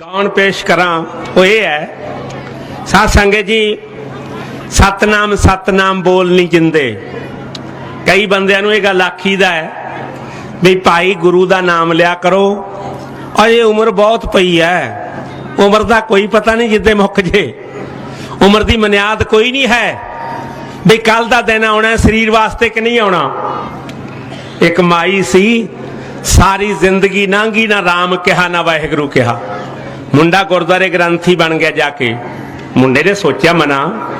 ਗਾਉਣ ਪੇਸ਼ ਕਰਾਂ, ਉਹ ਇਹ ਹੈ, ਸਾਧ ਸੰਗਤ ਜੀ, ਸਤਨਾਮ ਸਤਨਾਮ ਬੋਲ ਨਹੀਂ ਜਿੰਦੇ। ਕਈ ਬੰਦਿਆਂ ਨੂੰ ਇਹ ਗੱਲ ਆਖੀਦਾ ਹੈ ਵੀ ਭਾਈ ਗੁਰੂ ਦਾ ਨਾਮ ਲਿਆ ਕਰੋ ਅਜੇ ਉਮਰ ਬਹੁਤ ਪਈ ਹੈ। ਉਮਰ ਦਾ ਕੋਈ ਪਤਾ ਨਹੀਂ ਜਿੱਦੇ ਮੁੱਕ ਜੇ। ਉਮਰ ਦੀ ਮਨਿਆਦ ਕੋਈ ਨਹੀਂ ਹੈ ਵੀ ਕੱਲ ਦਾ ਦਿਨ ਆਉਣਾ, ਸਰੀਰ ਵਾਸਤੇ ਕਿ ਨਹੀਂ ਆਉਣਾ। ਇੱਕ ਮਾਈ ਸੀ, ਸਾਰੀ ਜ਼ਿੰਦਗੀ ਨਾਂਗੀ ਨਾ ਰਾਮ ਕਿਹਾ, ਨਾ ਵਾਹਿਗੁਰੂ ਕਿਹਾ। ਮੁੰਡਾ ਗੁਰਦੁਆਰੇ ਗ੍ਰੰਥੀ ਬਣ ਗਿਆ ਜਾ ਕੇ। ਮੁੰਡੇ ਨੇ ਸੋਚਿਆ, ਮਨਾ,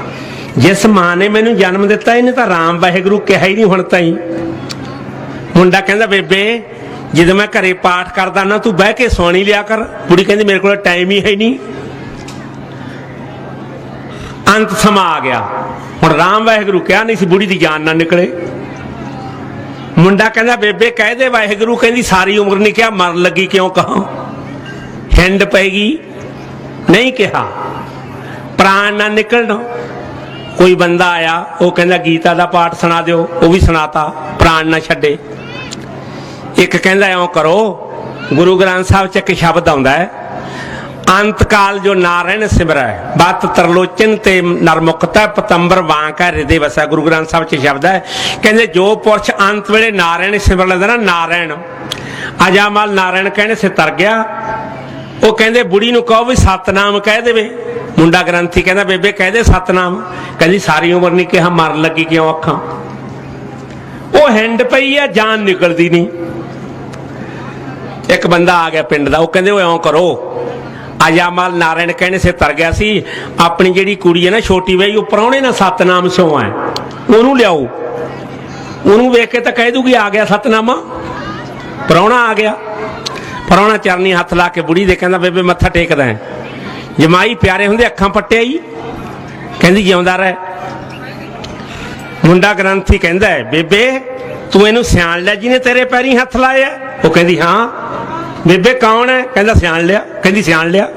ਜਿਸ ਮਾਂ ਨੇ ਮੈਨੂੰ ਜਨਮ ਦਿੱਤਾ, ਇਹਨੇ ਤਾਂ ਰਾਮ ਵਾਹਿਗੁਰੂ ਕਿਹਾ ਹੀ ਨਹੀਂ ਹੁਣ ਤਾਈ। ਮੁੰਡਾ ਕਹਿੰਦਾ, ਬੇਬੇ, ਜਦੋਂ ਮੈਂ ਘਰੇ ਪਾਠ ਕਰਦਾ ਨਾ, ਤੂੰ ਬਹਿ ਕੇ ਸੁਣੀ ਲਿਆ ਕਰ। ਕੁੜੀ ਕਹਿੰਦੀ, ਮੇਰੇ ਕੋਲ ਟਾਈਮ ਹੀ ਹੈ ਨਹੀਂ। ਅੰਤ ਸਮਾਂ ਆ ਗਿਆ। ਹੁਣ ਰਾਮ ਵਾਹਿਗੁਰੂ ਕਿਹਾ ਨਹੀਂ ਸੀ, ਬੁੜੀ ਦੀ ਜਾਨ ਨਾ ਨਿਕਲੇ। ਮੁੰਡਾ ਕਹਿੰਦਾ, ਬੇਬੇ, ਕਹਿ ਦੇ ਵਾਹਿਗੁਰੂ, ਕਹਿੰਦੀ, ਸਾਰੀ ਉਮਰ ਨਹੀਂ ਕਿਹਾ, ਮਰਨ ਲੱਗੀ ਕਿਉਂ ਕਹਾਂ? ਹਿੰਡ ਪੈਗੀ? ਨਹੀਂ ਕਿਹਾ। ਪ੍ਰਾਣ ਨਾ ਨਿਕਲਣ। ਕੋਈ ਬੰਦਾ ਆਇਆ, ਉਹ ਕਹਿੰਦਾ ਗੀਤਾ ਦਾ ਪਾਠ ਸੁਣਾ ਦਿਓ, ਉਹ ਵੀ ਸੁਣਾਤਾ, ਪ੍ਰਾਣ ਨਾ ਛੱਡੇ। ਇੱਕ ਕਹਿੰਦਾ, ਐਂ ਕਰੋ, ਗੁਰੂ ਗ੍ਰੰਥ ਸਾਹਿਬ ਚ ਇੱਕ ਸ਼ਬਦ ਆਉਂਦਾ ਹੈ ਅੰਤ ਕਾਲ ਜੋ ਨਾਰਾਇਣ ਸਿਮਰੈ, ਬਤ ਤਰਲੋਚਨ ਤੇ ਨਰਮੁਖਤਾ ਪਤੰਬਰ ਵਾਂਕਾ ਹਿਰਦੇ ਵਸਾ। ਗੁਰੂ ਗ੍ਰੰਥ ਸਾਹਿਬ ਚ ਸ਼ਬਦ ਹੈ, ਕਹਿੰਦੇ ਜੋ ਪੁਰਸ਼ ਅੰਤ ਵੇਲੇ ਨਾਰਾਇਣ ਸਿਮਰ ਲੈਂਦਾ ਨਾ, ਨਾਰਾਇਣ। ਅਜਾਮਲ ਨਾਰਾਇਣ ਕਹਿੰਦੇ, ਸੇ ਤਰ ਗਿਆ ਉਹ ਕਹਿੰਦੇ ਬੁੜੀ ਨੂੰ ਕਹੋ ਵੀ ਸਤਨਾਮ ਕਹਿ ਦੇਵੇ। ਮੁੰਡਾ ਗ੍ਰੰਥੀ ਕਹਿੰਦਾ, ਬੇਬੇ ਕਹਿ ਦੇ ਸਤਨਾਮ। ਕਹਿੰਦੀ, ਸਾਰੀ ਉਮਰ ਨਹੀਂ ਕਿਹਾ, ਮਰਨ ਲੱਗੀ ਕਿਉਂ ਅੱਖਾਂ? ਉਹ ਹੈਂਡ ਪਈ ਆ, ਜਾਨ ਨਿਕਲਦੀ ਨਹੀਂ ਇੱਕ ਬੰਦਾ ਆ ਗਿਆ ਪਿੰਡ ਦਾ, ਉਹ ਕਹਿੰਦੇ ਉਹ ਐਂ ਕਰੋ। ਅਜਾਮਲ ਨਾਰਾਇਣ ਕਹਿੰਦੇ, ਸੇ ਤਰ ਗਿਆ ਸੀ। ਆਪਣੀ ਜਿਹੜੀ ਕੁੜੀ ਹੈ ਨਾ, ਛੋਟੀ ਵਈ ਉਹ ਪ੍ਰਾਹੁਣੇ ਨਾਲ ਸਤਨਾਮ ਸਿਓ ਹੈ ਉਹਨੂੰ ਲਿਆਓ। ਉਹਨੂੰ ਵੇਖ ਕੇ ਤਾਂ ਕਹਿ ਦੂਗੀ, ਆ ਗਿਆ ਸਤਨਾਮਾ। ਪ੍ਰਾਹੁਣਾ ਆ ਗਿਆ। ਪ੍ਰਾਹੁਣਾ ਚਰਨੀ ਹੱਥ ਲਾ ਕੇ ਬੁੜੀ ਦੇ ਕਹਿੰਦਾ, ਬੇਬੇ, ਮੱਥਾ ਟੇਕਦਾ ਹੈ। ਜਮਾਈ ਪਿਆਰੇ ਹੁੰਦੇ ਅੱਖਾਂ ਪੱਟਿਆ ਹੀ। ਕਹਿੰਦੀ, ਜਿਉਂਦਾ ਰਹਿ। ਮੁੰਡਾ ਗ੍ਰੰਥੀ ਕਹਿੰਦਾ ਹੈ, ਬੇਬੇ, ਤੂੰ ਇਹਨੂੰ ਸਿਆਣ ਲਿਆ ਜਿਹਨੇ ਤੇਰੇ ਪੈਰੀ ਹੱਥ ਲਾਇਆ ਉਹ ਕਹਿੰਦੀ, ਹਾਂ। ਬੇਬੇ, ਕੌਣ ਹੈ? ਕਹਿੰਦਾ, ਸਿਆਣ ਲਿਆ। ਕਹਿੰਦੀ, ਸਿਆਣ ਲਿਆ।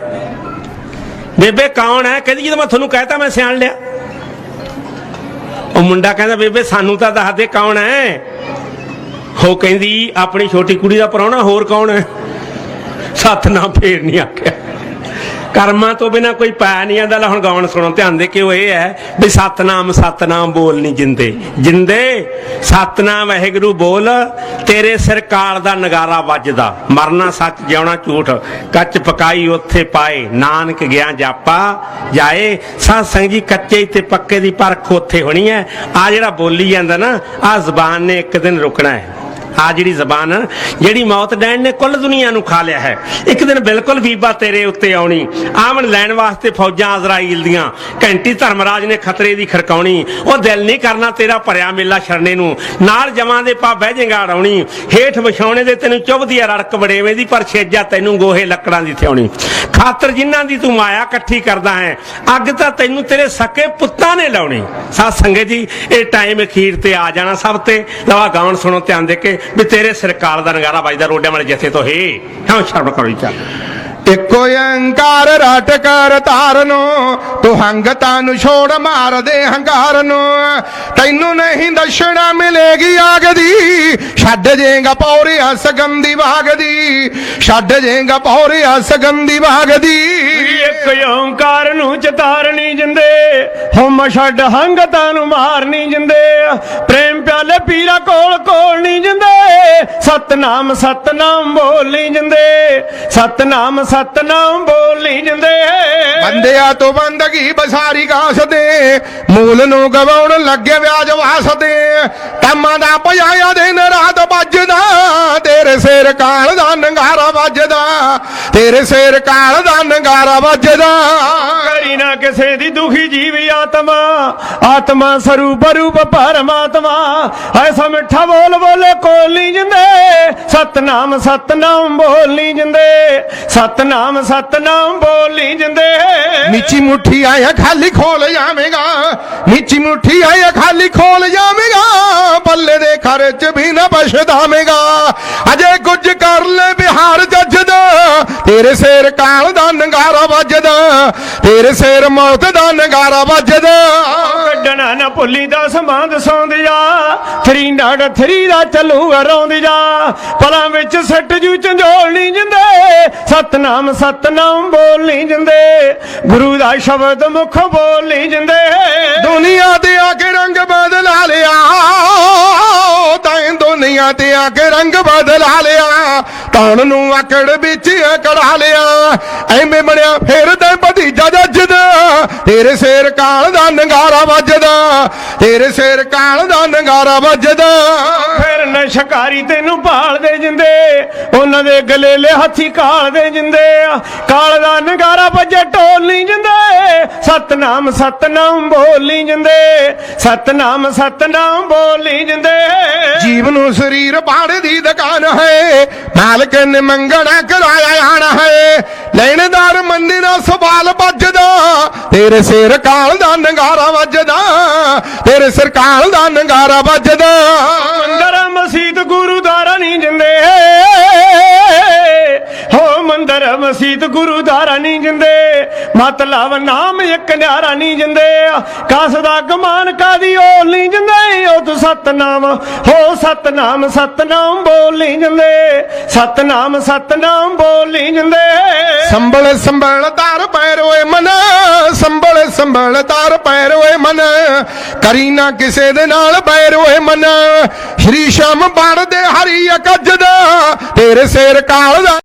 ਬੇਬੇ, ਕੌਣ ਹੈ? ਕਹਿੰਦੀ, ਜਦੋਂ ਮੈਂ ਤੁਹਾਨੂੰ ਕਹਿਤਾ, ਮੈਂ ਸਿਆਣ ਲਿਆ। ਉਹ ਮੁੰਡਾ ਕਹਿੰਦਾ, ਬੇਬੇ, ਸਾਨੂੰ ਤਾਂ ਦੱਸ ਦੇ ਕੌਣ ਹੈ? ਉਹ ਕਹਿੰਦੀ, ਆਪਣੀ ਛੋਟੀ ਕੁੜੀ ਦਾ ਪ੍ਰਾਹੁਣਾ ਹੋਰ ਕੌਣ ਹੈ? ਸੱਤ ਨਾ ਫੇਰ ਨਹੀਂ ਆਖਿਆ। ਕਰਮਾਂ ਤੋਂ ਬਿਨਾ ਕੋਈ ਪਾਇਆ ਨਹੀਂ ਆਂਦਾ। ਹੁਣ ਗਾਉਣ ਸੁਣੋ ਧਿਆਨ ਦੇ ਕਿ ਉਹ ਇਹ ਹੈ ਵੀ ਸਤਨਾਮ ਸਤਨਾਮ ਬੋਲ ਨਹੀਂ ਜਿੰਦੇ। ਜਿੰਦੇ ਸਤਨਾਮ ਵਾਹਿਗੁਰੂ ਬੋਲ, ਤੇਰੇ ਸਿਰ ਕਾਲ ਦਾ ਨਗਾਰਾ ਵੱਜਦਾ। ਮਰਨਾ ਸੱਚ, ਜਿਉਣਾ ਝੂਠ, ਕੱਚ ਪਕਾਈ ਉੱਥੇ ਪਾਏ। ਨਾਨਕ ਗਿਆ ਜਾਪਾ, ਜਾਏ। ਸਾਧ ਸੰਗ ਜੀ ਕੱਚੇ ਤੇ ਪੱਕੇ ਦੀ ਪਰਖ ਉੱਥੇ ਹੋਣੀ ਹੈ। ਆ ਜਿਹੜਾ ਬੋਲੀ ਜਾਂਦਾ ਨਾ ਆ ਜ਼ਬਾਨ ਨੇ ਇੱਕ ਦਿਨ ਰੁਕਣਾ ਹੈ। ਆ ਜਿਹੜੀ ਜ਼ਬਾਨ ਜਿਹੜੀ ਮੌਤ ਡੈਣ ਨੇ ਕੁੱਲ ਦੁਨੀਆ ਨੂੰ ਖਾ ਲਿਆ ਹੈ। ਇੱਕ ਦਿਨ ਬਿਲਕੁਲ ਬੀਬਾ ਤੇਰੇ ਉੱਤੇ ਆਉਣੀ। ਆਮਣ ਲੈਣ ਵਾਸਤੇ ਫੌਜਾਂ ਅਜਰਾਈਲ ਦੀਆਂ। ਘੰਟੀ ਧਰਮਰਾਜ ਨੇ ਖਤਰੇ ਦੀ ਖੜਕਾਉਣੀ। ਉਹ ਦਿਲ ਨਹੀਂ ਕਰਨਾ ਤੇਰਾ ਭਰਿਆ ਮੇਲਾ ਛੜਨੇ ਨੂੰ। ਨਾਲ ਜਮਾਂ ਦੇ ਪਾ ਬਹਿ ਜੇਗਾ ਅੜਾਉਣੀ। ਹੇਠ ਵਿਛਾਉਣੇ ਦੇ ਤੈਨੂੰ ਚੁੱਭਦੀ ਆ ਰੜਕ ਬੜੇਵੇਂ ਦੀ, ਪਰ ਛੇਜਾ ਤੈਨੂੰ ਗੋਹੇ ਲੱਕੜਾਂ ਦੀ ਥਿਆਉਣੀ ਖਾਤਰ ਜਿਨ੍ਹਾਂ ਦੀ ਤੂੰ ਮਾਇਆ ਇਕੱਠੀ ਕਰਦਾ ਹੈ, ਅੱਗ ਤਾਂ ਤੈਨੂੰ ਤੇਰੇ ਸਕੇ ਪੁੱਤਾਂ ਨੇ ਲਾਉਣੀ। ਸਾਧ ਸੰਗਤ ਜੀ, ਇਹ ਟਾਈਮ ਅਖੀਰ ਤੇ ਆ ਜਾਣਾ ਸਭ ਤੇ। ਲਵਾ ਗਾਉਣ ਸੁਣੋ ਧਿਆਨ ਦੇ ਕੇ। ਵੀ ਤੇਰੇ ਸਰਕਾਰ ਦਾ ਨਗਾਰਾ ਵੱਜਦਾ ਰੋਡਿਆਂ ਵਾਲੇ ਜਥੇ ਤੋਂ ਹੇ। ਹਾਂ ਸ਼ਰਮ ਕਰੋ ਜੀ ਚੱਲ? ਇੱਕੋ ਓੰਕਾਰ ਰਟ ਕਰ ਤਾਰਨੋ ਤੂੰ ਹੰਗਤਾਂ ਨੂੰ ਛੋੜ ਮਾਰ ਦੇ ਹੰਕਾਰ ਨੂੰ ਤੈਨੂੰ ਨਹੀਂ ਦਸ਼ਣਾ ਮਿਲੇਗੀ ਆਗ ਦੀ ਛੱਡ ਜੇਗਾ ਪੌਰਿਆ ਸਗੰਧੀ ਬਾਗ ਦੀ ਛੱਡ ਜੇਗਾ ਪੌਰਿਆ ਸਗੰਧੀ ਬਾਗ ਦੀ। ਇੱਕ ਓੰਕਾਰ ਨੂੰ ਚਤਾਰਨੀ ਜਿੰਦੇ ਹਮ ਛੱਡ ਹੰਗਤਾਂ ਨੂੰ ਮਾਰਨੀ ਜਿੰਦੇ ਪ੍ਰੇਮ ਪਿਆਲੇ ਪੀਰਾ ਕੋਲ ਕੋਲ ਨਹੀਂ ਜਿੰਦੇ। ਸਤਨਾਮ ਸਤਨਾਮ ਬੋਲਣੀ ਜਿੰਦੇ। ਸਤਨਾਮ ਸਤਨਾਮ ਬੋਲਣੀ ਜਿੰਦੇ। ਬੰਦਿਆਂ ਤੋਂ ਬੰਦਗੀ ਬਸਾਰੀ ਕਾਸ ਦੇ। ਮੂਲ ਨੂੰ ਗਵਾਉਣ ਲੱਗੇ ਵਿਆਜ ਵਾਸਦੇ ਕੰਮਾਂ ਦਾ ਭਜਾਇਆ ਦਿਨ ਰਾਤ ਵੱਜਦਾ। ਤੇਰੇ ਸਿਰ ਕਾਲ ਦਾ ਨੰਗਾਰਾ ਵੱਜਦਾ। ਤੇਰੇ ਸਿਰ ਕਾਲ ਦਾ ਨੰਗਾਰਾ ਵੱਜਦਾ। ਕਰੀ ਨਾ ਕਿਸੇ ਦੀ ਦੁਖੀ ਜੀਵ ਆਤਮਾ। ਆਤਮਾ ਸਰੂਪ ਰੂਪ ਪਰਮਾਤਮਾ। ਐਸਾ ਮਿੱਠਾ ਬੋਲ, ਬੋਲੇ, ਕੋਲ ਨਹੀਂ ਜਿੰਦੇ। ਸਤਨਾਮ ਸਤਨਾਮ ਬੋਲੀ ਨਹੀਂ ਜਿੰਦੇ। ਸਤਨਾਮ ਸਤਨਾਮ ਬੋਲ ਜਿੰਦੇ। ਨੀਚੀ ਮੁੱਠੀ ਆਇਆ, ਖਾਲੀ ਖੋਲ ਜਾਵੇਗਾ। ਨੀਚੀ ਮੁੱਠੀ ਆਇਆ, ਖਾਲੀ ਖੋਲ ਜਾਵੇਗਾ। ਬੱਲੇ ਦੇ ਖਰਚ ਵੀ ਨਾ ਪਛਤਾਵੇਗਾ ਅਜੇ ਕੁਝ ਕਰ ਲੈ, ਬਿਹਾਰ ਜੱਜ ਜੱਜਦਾ ਤੇਰੇ ਸਿਰ ਕਾਲ ਦਾ ਨੰਗਾਰਾ ਵੱਜ ਵੱਜਦਾ ਤੇਰੇ ਸਿਰ ਮੌਤ ਦਾ ਨਗਾਰਾ ਵੱਜਦਾ। ਛੱਡਣਾ ਨਾ ਭੁੱਲੀ ਦਾ ਸਮਾਂ ਸੌਂਦ ਜਾ ਥਰੀ ਨਾੜ ਥਰੀ ਦਾ ਚੱਲੂ ਰੌਂਦ ਜਾ ਪਲਾਂ ਵਿੱਚ ਸੱਟ ਜੂ ਝੰਜੋਲ ਨਹੀਂ ਜਿੰਦੇ ਸਤਨਾਮ ਸਤਨਾਮ ਬੋਲ ਨਹੀਂ ਜਿੰਦੇ। ਗੁਰੂ ਦਾ ਸ਼ਬਦ ਮੁਖ ਬੋਲ ਨਹੀਂ ਜਿੰਦੇ। ਦੁਨੀਆ ਤੇ ਆ ਕੇ ਰੰਗ ਬਦਲਾ ਲਿਆ ਤਾਂ ਦੁਨੀਆ ਤੇ ਆ ਕੇ ਰੰਗ ਬਦਲਾ ਲਿਆ। ਤਾਣ ਨੂੰ ਆਕੜ ਵਿੱਚ ਕੜਾ ਲਿਆ ਐਵੇਂ ਬਣਿਆ ਫਿਰ ਤੇ ਤੇਰੇ ਸਿਰ ਕਾਲ ਦਾ ਨਗਾਰਾ ਵੱਜਦਾ, ਤੇਰੇ ਸਿਰ ਕਾਲ ਦਾ ਨਗਾਰਾ ਵੱਜਦਾ। ਫਿਰ ਨ ਸ਼ਿਕਾਰੀ ਤੈਨੂੰ ਭਾਲਦੇ ਜਿੰਦੇ, ਉਹਨਾਂ ਦੇ ਗਲੇ ਗਲੇਲੇ ਹੱਥੀ ਕਾਲਦੇ ਜਿੰਦੇ ਆ। ਕਾਲ ਦਾ ਨਗਾਰਾ ਵੱਜੇ ਢੋਲ ਨਹੀਂ ਜਿੰਦੇ ਸਤਨਾਮ ਸਤਨਾਮ ਬੋਲ ਜਿੰਦੇ। ਸਤਨਾਮ ਸਤਨਾਮ ਬੋਲ ਜਿੰਦੇ। ਜੀਵ ਨੂੰ ਸਰੀਰ ਬਾੜੇ ਦੀ ਦੁਕਾਨ ਹੈ। ਮਾਲਕ ਨੇ ਮੰਗਣਾ ਕਰਾਇਆ ਆਣਾ ਹੈ। ਲੈਣਦਾਰ ਨਾ ਸਵਾਲ ਵੱਜਦਾ। ਤੇਰੇ ਸਿਰ ਕਾਲ ਦਾ ਨਗਾਰਾ ਵੱਜਦਾ। ਤੇਰੇ ਸਿਰ ਕਾਲ ਦਾ ਨਗਾਰਾ ਵੱਜਦਾ। ਮੰਦਰ ਮਸਜਿਦ ਗੁਰੂਦਾਰਾ ਨਹੀਂ ਜਿੰਦੇ। ਹੋ ਮੰਦਰ ਮਸਜਿਦ ਗੁਰੂਦਾਰਾ ਨਹੀਂ ਜਿੰਦੇ। ਮਤਲਬ ਨਾਮ ਇੱਕ ਨਿਆਰਾ ਨਹੀਂ ਜਿੰਦੇ ਕਾਸ ਦਾ ਗਮਾਨ ਕਾਦੀ ਉਹ ਨਹੀਂ ਜਿੰਦੇ, ਉਹ ਸਤਨਾਮ, ਹੋ ਸਤਨਾਮ ਸਤਨਾਮ ਬੋਲ ਜਿੰਦੇ। ਸਤਨਾਮ ਸਤਨਾਮ ਬੋਲ ਜਿੰਦੇ। ਸੰਭਲ ਸੰਭਲ ਤਾਰ ਪੈਰੋਏ ਮਨ, ਸੰਭਲ ਸੰਭਲ ਤਾਰ ਪੈਰੋਏ ਮਨ। ਕਰੀ ਨਾ ਕਿਸੇ ਦੇ ਨਾਲ ਬੈਰੋਏ ਮਨ। ਸ਼੍ਰੀ ਸ਼ਾਮ ਬਣ ਦੇ ਹਰੀ ਅਕਜ ਦਾ ਤੇਰੇ ਸਿਰ ਕਾਲ ਦਾ